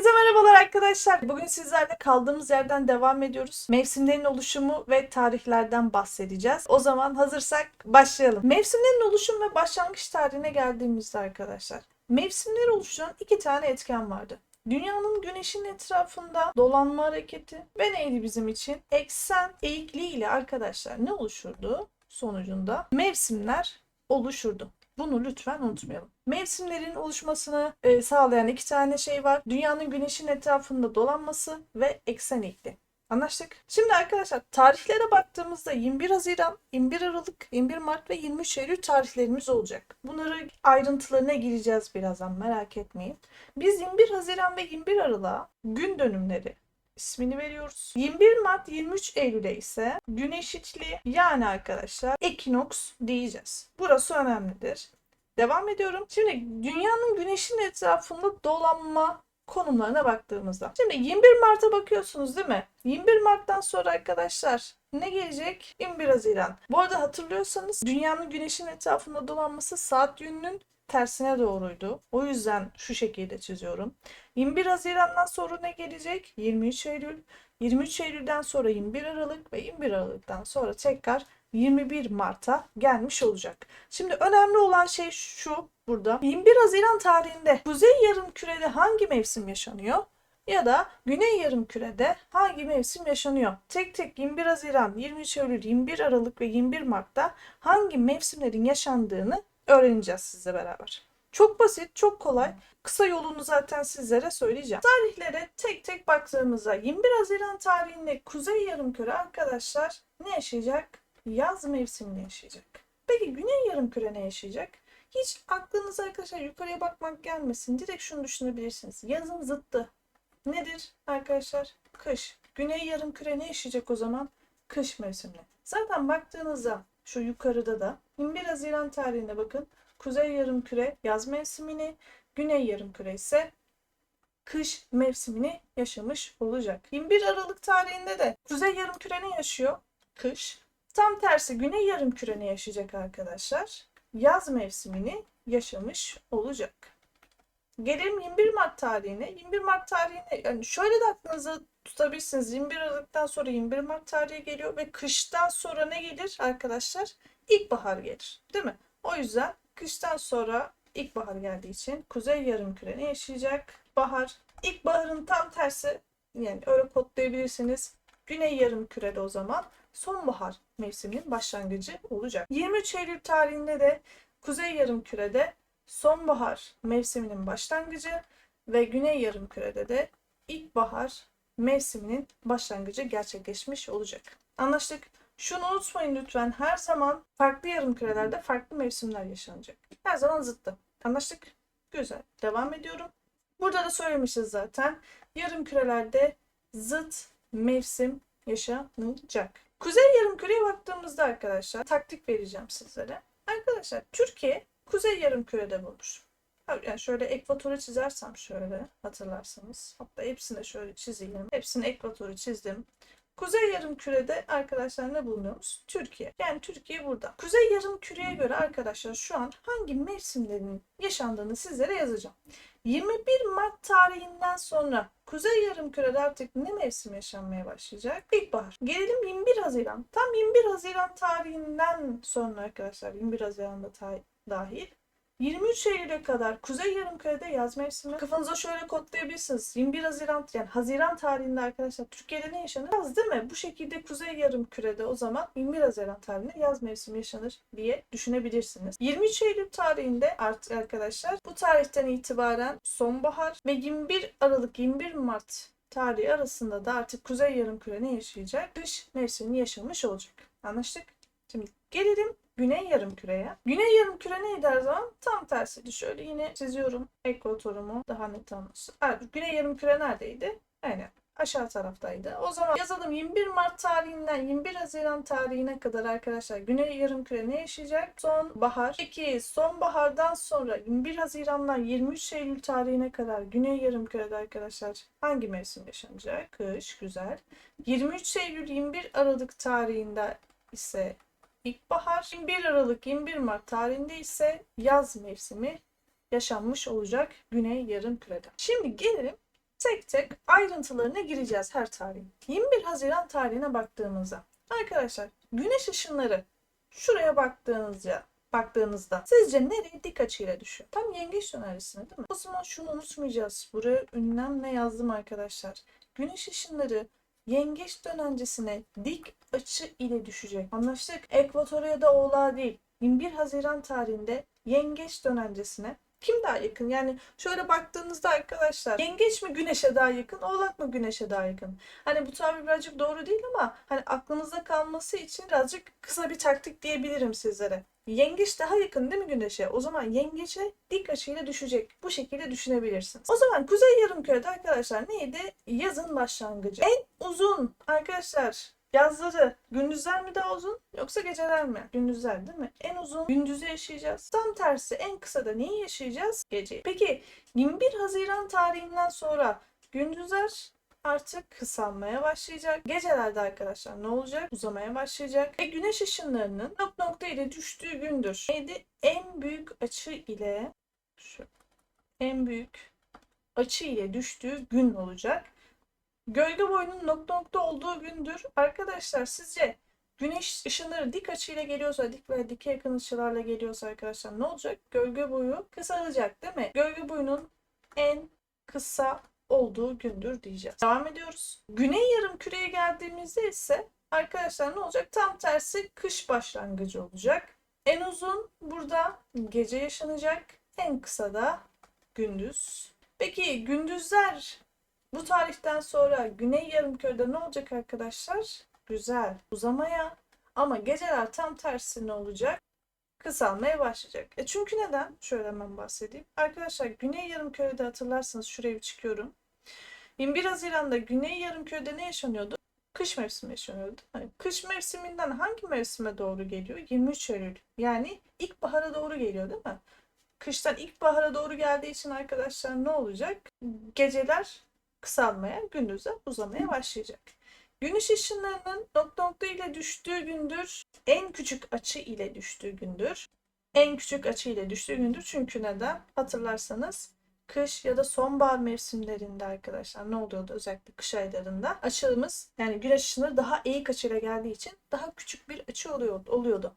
Herkese merhabalar arkadaşlar. Bugün sizlerle kaldığımız yerden devam ediyoruz. Mevsimlerin oluşumu ve tarihlerden bahsedeceğiz. O zaman hazırsak başlayalım. Mevsimlerin oluşum ve başlangıç tarihine geldiğimizde arkadaşlar. Mevsimleri oluşturan iki tane etken vardı. Dünyanın güneşin etrafında dolanma hareketi ve neydi bizim için? Eksen eğikliği ile arkadaşlar ne oluşurdu? Sonucunda mevsimler oluşurdu. Bunu lütfen unutmayalım. Mevsimlerin oluşmasını e, sağlayan iki tane şey var. Dünyanın güneşin etrafında dolanması ve eksen eğikliği. Anlaştık. Şimdi arkadaşlar tarihlere baktığımızda 21 Haziran, 21 Aralık, 21 Mart ve 23 Eylül tarihlerimiz olacak. Bunları ayrıntılarına gireceğiz birazdan merak etmeyin. Biz 21 Haziran ve 21 Aralık'a gün dönümleri ismini veriyoruz. 21 Mart 23 Eylül'e ise gün eşitliği yani arkadaşlar ekinoks diyeceğiz. Burası önemlidir. Devam ediyorum. Şimdi dünyanın güneşin etrafında dolanma konumlarına baktığımızda. Şimdi 21 Mart'a bakıyorsunuz değil mi? 21 Mart'tan sonra arkadaşlar ne gelecek? 21 Haziran. Bu arada hatırlıyorsanız dünyanın güneşin etrafında dolanması saat yönünün tersine doğruydu. O yüzden şu şekilde çiziyorum. 21 Haziran'dan sonra ne gelecek? 23 Eylül. 23 Eylül'den sonra 21 Aralık ve 21 Aralık'tan sonra tekrar 21 Mart'a gelmiş olacak. Şimdi önemli olan şey şu burada. 21 Haziran tarihinde Kuzey Yarımküre'de hangi mevsim yaşanıyor? Ya da Güney Yarımküre'de hangi mevsim yaşanıyor? Tek tek 21 Haziran, 23 Eylül, 21 Aralık ve 21 Mart'ta hangi mevsimlerin yaşandığını öğreneceğiz sizle beraber. Çok basit, çok kolay. Kısa yolunu zaten sizlere söyleyeceğim. Tarihlere tek tek baktığımızda 21 Haziran tarihinde Kuzey Yarımküre arkadaşlar ne yaşayacak? Yaz mevsimini yaşayacak. Peki Güney Yarımküre ne yaşayacak? Hiç aklınıza arkadaşlar yukarıya bakmak gelmesin. Direkt şunu düşünebilirsiniz. Yazın zıttı. Nedir arkadaşlar? Kış. Güney Yarımküre ne yaşayacak o zaman? Kış mevsimini. Zaten baktığınızda şu yukarıda da 21 Haziran tarihine bakın. Kuzey yarımküre yaz mevsimini, güney yarımküre ise kış mevsimini yaşamış olacak. 21 Aralık tarihinde de kuzey yarımküre ne yaşıyor? Kış. Tam tersi güney yarımküre ne yaşayacak arkadaşlar? Yaz mevsimini yaşamış olacak. Gelelim 21 Mart tarihine. 21 Mart tarihine yani şöyle de aklınıza tutabilirsiniz. 21 Aralık'tan sonra 21 Mart tarihi geliyor ve kıştan sonra ne gelir arkadaşlar? İlkbahar gelir. Değil mi? O yüzden kıştan sonra ilkbahar geldiği için kuzey yarımküre ne yaşayacak? Bahar. İlkbaharın tam tersi yani öyle kodlayabilirsiniz. Güney yarımkürede o zaman sonbahar mevsiminin başlangıcı olacak. 23 Eylül tarihinde de kuzey yarımkürede sonbahar mevsiminin başlangıcı ve güney yarımkürede de ilkbahar mevsiminin başlangıcı gerçekleşmiş olacak. Anlaştık. Şunu unutmayın lütfen. Her zaman farklı yarımkürelerde farklı mevsimler yaşanacak. Her zaman zıttı. Anlaştık? Güzel. Devam ediyorum. Burada da söylemişiz zaten. Yarımkürelerde zıt mevsim yaşanacak. Kuzey yarımküreye baktığımızda arkadaşlar taktik vereceğim sizlere. Arkadaşlar Türkiye kuzey yarımkürede bulunur. Yani şöyle ekvatoru çizersem şöyle hatırlarsanız. Hatta hepsini şöyle çizeyim. Hepsini ekvatoru çizdim. Kuzey yarımkürede arkadaşlar ne bulunuyoruz? Türkiye. Yani Türkiye burada. Kuzey yarımküreye göre arkadaşlar şu an hangi mevsimlerin yaşandığını sizlere yazacağım. 21 Mart tarihinden sonra Kuzey Yarımküre'de artık ne mevsim yaşanmaya başlayacak? İlkbahar. Gelelim 21 Haziran. Tam 21 Haziran tarihinden sonra arkadaşlar 21 Haziran'da ta- dahil 23 Eylül'e kadar Kuzey Yarımküre'de yaz mevsimi. Kafanıza şöyle kodlayabilirsiniz. 21 Haziran yani Haziran tarihinde arkadaşlar Türkiye'de ne yaşanır? Yaz değil mi? Bu şekilde Kuzey Yarımküre'de o zaman 21 Haziran tarihinde yaz mevsimi yaşanır diye düşünebilirsiniz. 23 Eylül tarihinde artık arkadaşlar bu tarihten itibaren sonbahar ve 21 Aralık 21 Mart tarihi arasında da artık Kuzey Yarımküre ne yaşayacak? Kış mevsimini yaşamış olacak. Anlaştık? Şimdi gelelim Güney yarımküreye. Güney yarımküre neydi her zaman? Tam tersiydi. Şöyle yine çiziyorum ekvatorumu daha net anlasın. Evet, Güney yarımküre neredeydi? Aynen aşağı taraftaydı. O zaman yazalım 21 Mart tarihinden 21 Haziran tarihine kadar arkadaşlar Güney yarımküre ne yaşayacak? Sonbahar. Peki sonbahardan sonra 21 Haziran'dan 23 Eylül tarihine kadar Güney yarımkürede arkadaşlar hangi mevsim yaşanacak? Kış, güzel. 23 Eylül 21 Aralık tarihinde ise İlkbahar 21 Aralık 21 Mart tarihinde ise yaz mevsimi yaşanmış olacak Güney Yarımküre'de. Şimdi gelelim tek tek ayrıntılarına gireceğiz her tarihin. 21 Haziran tarihine baktığımızda arkadaşlar güneş ışınları şuraya baktığınızda baktığınızda sizce nereye dik açıyla düşüyor? Tam yengeç dönerisine değil mi? O zaman şunu unutmayacağız. Buraya ünlemle yazdım arkadaşlar. Güneş ışınları yengeç dönencesine dik açı ile düşecek. Anlaştık. Ekvatora ya da oğlağa değil. 21 Haziran tarihinde yengeç dönencesine kim daha yakın? Yani şöyle baktığınızda arkadaşlar yengeç mi güneşe daha yakın, oğlak mı güneşe daha yakın? Hani bu tabir birazcık doğru değil ama hani aklınızda kalması için birazcık kısa bir taktik diyebilirim sizlere. Yengeç daha yakın değil mi güneşe? O zaman yengeçe dik açıyla düşecek. Bu şekilde düşünebilirsiniz. O zaman Kuzey Yarımküre'de arkadaşlar neydi? Yazın başlangıcı. En uzun arkadaşlar Yazları gündüzler mi daha uzun yoksa geceler mi? Gündüzler değil mi? En uzun gündüzü yaşayacağız. Tam tersi en kısa da neyi yaşayacağız? Geceyi. Peki 21 Haziran tarihinden sonra gündüzler artık kısalmaya başlayacak. Gecelerde arkadaşlar ne olacak? Uzamaya başlayacak. Ve güneş ışınlarının nokta nokta ile düştüğü gündür. Neydi? En büyük açı ile şu en büyük açı ile düştüğü gün olacak. Gölge boyunun nokta nokta olduğu gündür. Arkadaşlar sizce güneş ışınları dik açıyla geliyorsa, dik veya dike yakın açılarla geliyorsa arkadaşlar ne olacak? Gölge boyu kısalacak değil mi? Gölge boyunun en kısa olduğu gündür diyeceğiz. Devam ediyoruz. Güney yarım küreye geldiğimizde ise arkadaşlar ne olacak? Tam tersi kış başlangıcı olacak. En uzun burada gece yaşanacak. En kısa da gündüz. Peki gündüzler bu tarihten sonra Güney Yarımküre'de ne olacak arkadaşlar? Güzel uzamaya ama geceler tam tersine olacak. Kısalmaya başlayacak. E çünkü neden? Şöyle hemen bahsedeyim. Arkadaşlar Güney Yarımküre'de hatırlarsanız şuraya bir çıkıyorum. 21 Haziran'da Güney Yarımküre'de ne yaşanıyordu? Kış mevsimi yaşanıyordu. Hani kış mevsiminden hangi mevsime doğru geliyor? 23 Eylül. Yani ilkbahara doğru geliyor değil mi? Kıştan ilkbahara doğru geldiği için arkadaşlar ne olacak? Geceler kısalmaya, gündüzler uzamaya başlayacak. Güneş ışınlarının nokta nokta ile düştüğü gündür, en küçük açı ile düştüğü gündür. En küçük açı ile düştüğü gündür çünkü neden? Hatırlarsanız kış ya da sonbahar mevsimlerinde arkadaşlar ne oluyordu özellikle kış aylarında açımız yani güneş ışınları daha eğik açıyla geldiği için daha küçük bir açı oluyor, oluyordu.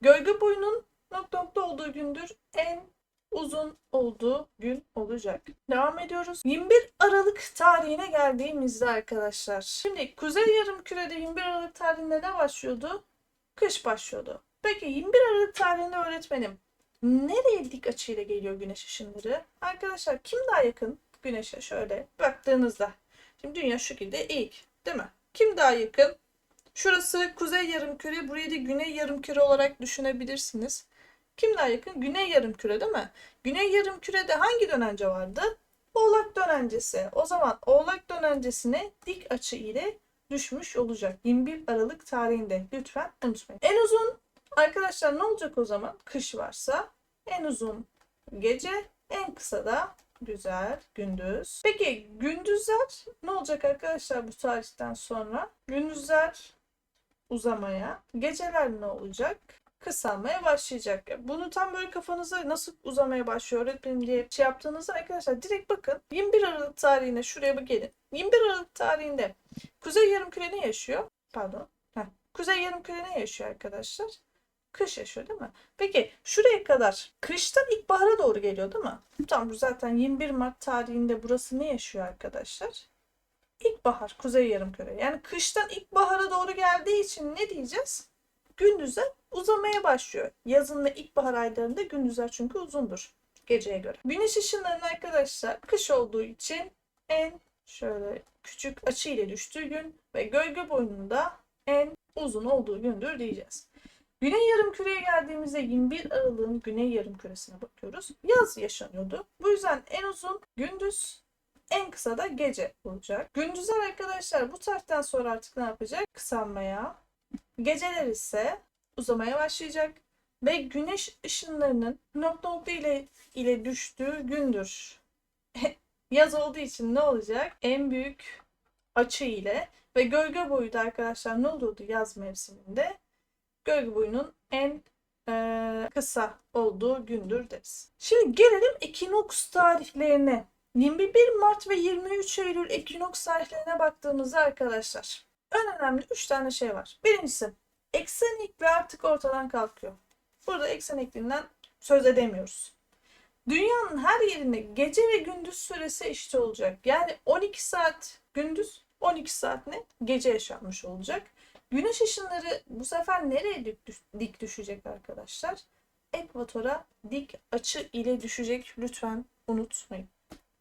Gölge boyunun nokta nokta olduğu gündür en uzun olduğu gün olacak. Devam ediyoruz. 21 Aralık tarihine geldiğimizde arkadaşlar. Şimdi Kuzey Yarımküre'de 21 Aralık tarihinde ne başlıyordu? Kış başlıyordu. Peki 21 Aralık tarihinde öğretmenim nereye dik açıyla geliyor güneş ışınları? Arkadaşlar kim daha yakın güneşe şöyle baktığınızda. Şimdi dünya şu şekilde eğik değil mi? Kim daha yakın? Şurası kuzey yarımküre, burayı da güney yarımküre olarak düşünebilirsiniz. Kim daha yakın? Güney yarımküre değil mi? Güney yarımkürede hangi dönence vardı? Oğlak dönencesi. O zaman Oğlak dönencesine dik açı ile düşmüş olacak. 21 Aralık tarihinde. Lütfen unutmayın. En uzun arkadaşlar ne olacak o zaman? Kış varsa en uzun gece, en kısa da güzel gündüz. Peki gündüzler ne olacak arkadaşlar bu tarihten sonra? Gündüzler uzamaya, geceler ne olacak? Kısalmaya başlayacak. Bunu tam böyle kafanıza nasıl uzamaya başlıyor öğretmenim diye şey yaptığınızda arkadaşlar direkt bakın 21 Aralık tarihine şuraya bir gelin. 21 Aralık tarihinde Kuzey Yarımküre ne yaşıyor? Pardon. Heh. Kuzey Yarımküre ne yaşıyor arkadaşlar? Kış yaşıyor değil mi? Peki şuraya kadar kıştan ilkbahara doğru geliyor değil mi? Tam zaten 21 Mart tarihinde burası ne yaşıyor arkadaşlar? İlkbahar, Kuzey Yarımküre. Yani kıştan ilkbahara doğru geldiği için ne diyeceğiz? Gündüzler uzamaya başlıyor. Yazın ve ilkbahar aylarında gündüzler çünkü uzundur geceye göre. Güneş ışınlarının arkadaşlar kış olduğu için en şöyle küçük açı ile düştüğü gün ve gölge boyununda en uzun olduğu gündür diyeceğiz. Güney yarım küreye geldiğimizde 21 Aralık'ın güney yarım küresine bakıyoruz. Yaz yaşanıyordu. Bu yüzden en uzun gündüz, en kısa da gece olacak. Gündüzler arkadaşlar bu tarihten sonra artık ne yapacak? Kısalmaya. Geceler ise uzamaya başlayacak ve güneş ışınlarının nokta nokta ile ile düştüğü gündür. Yaz olduğu için ne olacak? En büyük açı ile ve gölge boyu da arkadaşlar ne olurdu yaz mevsiminde? Gölge boyunun en e, kısa olduğu gündür deriz. Şimdi gelelim ekinoks tarihlerine. 21 Mart ve 23 Eylül ekinoks tarihlerine baktığımızda arkadaşlar en önemli 3 tane şey var. Birincisi eksenikli artık ortadan kalkıyor. Burada eksenikliğinden söz edemiyoruz. Dünyanın her yerinde gece ve gündüz süresi eşit olacak. Yani 12 saat gündüz, 12 saat ne? Gece yaşanmış olacak. Güneş ışınları bu sefer nereye dik düşecek arkadaşlar? Ekvatora dik açı ile düşecek. Lütfen unutmayın.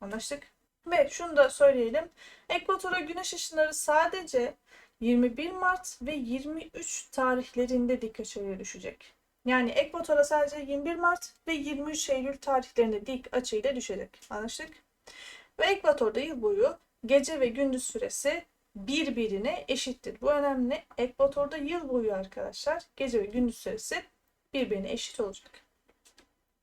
Anlaştık? Ve şunu da söyleyelim. Ekvatora güneş ışınları sadece 21 Mart ve 23 tarihlerinde dik açıyla düşecek. Yani ekvatora sadece 21 Mart ve 23 Eylül tarihlerinde dik açıyla düşecek. Anlaştık? Ve ekvatorda yıl boyu gece ve gündüz süresi birbirine eşittir. Bu önemli. Ekvatorda yıl boyu arkadaşlar gece ve gündüz süresi birbirine eşit olacak.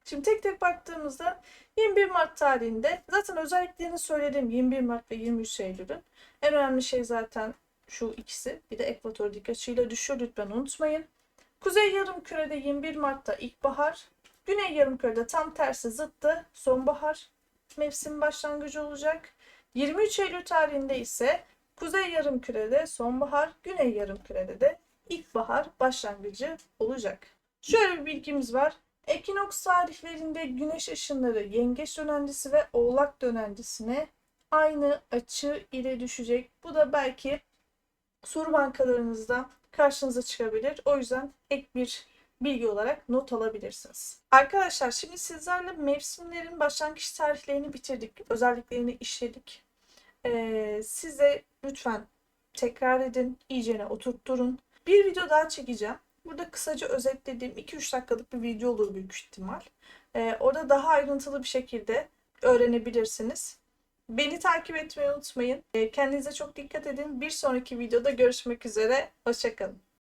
Şimdi tek tek baktığımızda 21 Mart tarihinde zaten özelliklerini söyledim 21 Mart ve 23 Eylül'ün. En önemli şey zaten şu ikisi. Bir de ekvator dik açıyla düşüyor lütfen unutmayın. Kuzey yarımkürede 21 Mart'ta ilkbahar, güney yarımkürede tam tersi zıttı sonbahar mevsim başlangıcı olacak. 23 Eylül tarihinde ise kuzey yarımkürede sonbahar, güney yarımkürede de ilkbahar başlangıcı olacak. Şöyle bir bilgimiz var. Ekinoks tarihlerinde güneş ışınları yengeç dönencesi ve oğlak dönencesine aynı açı ile düşecek. Bu da belki soru bankalarınızda karşınıza çıkabilir. O yüzden ek bir bilgi olarak not alabilirsiniz. Arkadaşlar şimdi sizlerle mevsimlerin başlangıç tarihlerini bitirdik. Özelliklerini işledik. Ee, size lütfen tekrar edin, iyicene oturtturun. Bir video daha çekeceğim. Burada kısaca özetlediğim 2-3 dakikalık bir video olur büyük ihtimal. Ee, orada daha ayrıntılı bir şekilde öğrenebilirsiniz. Beni takip etmeyi unutmayın. Ee, Kendinize çok dikkat edin. Bir sonraki videoda görüşmek üzere. Hoşçakalın.